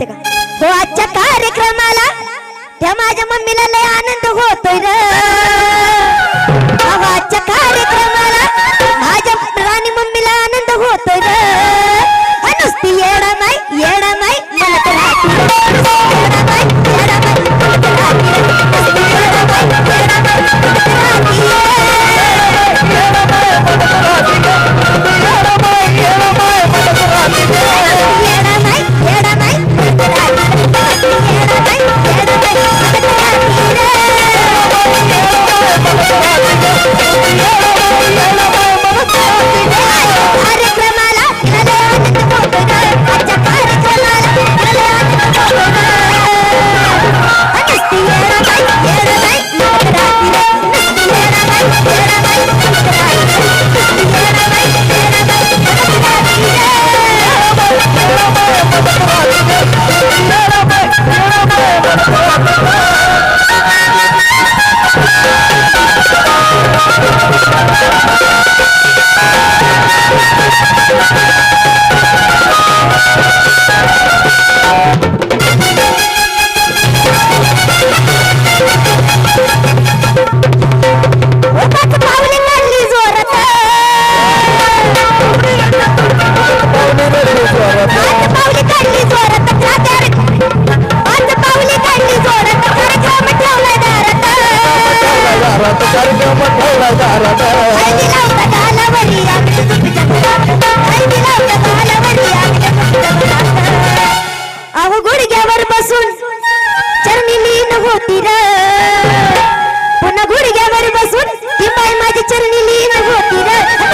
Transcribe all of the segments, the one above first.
माहिती का? हो आजच्या कार्यक्रमाला त्या माझ्या मम्मीला लय आनंद होतोय ना Come on!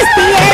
Yeah.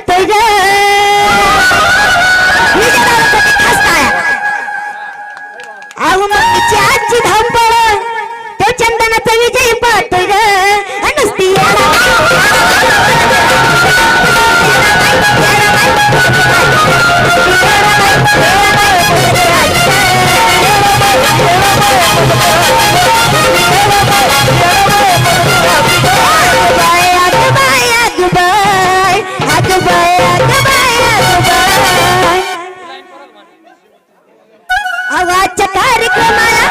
आवाजच्या कार्यक्रमाला.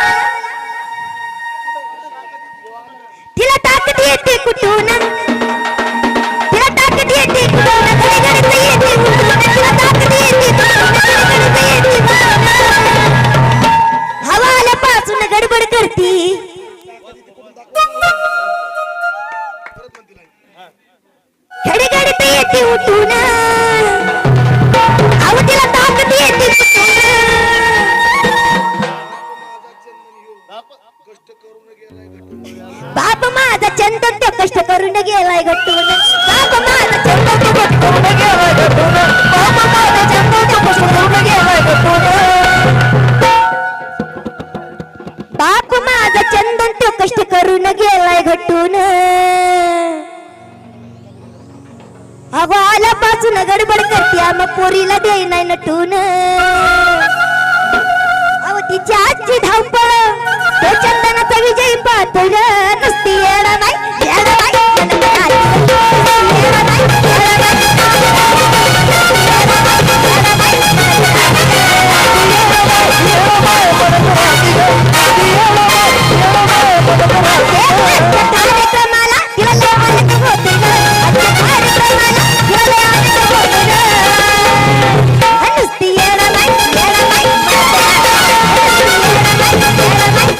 तिला ताकद येते कुठून? तिला ताकद येते कुठून? तिला ताकद येते हवाला बाप माझा चंदन तो कष्ट करून गेलाय गट्टून. बाप माझा चंदन तो कष्ट करून गेलाय गट्टून. बाप माझा चंदन तो कष्ट करून गेलाय गट्टून. बाप माझा चंदन तो कष्ट करून गेलाय घटून अगो आला पासून गडबड करते मग पोरीला देई नाही नटून. अहो तिची आजची धावपळ त्याच्या विजय पातळ नसती येणार नाही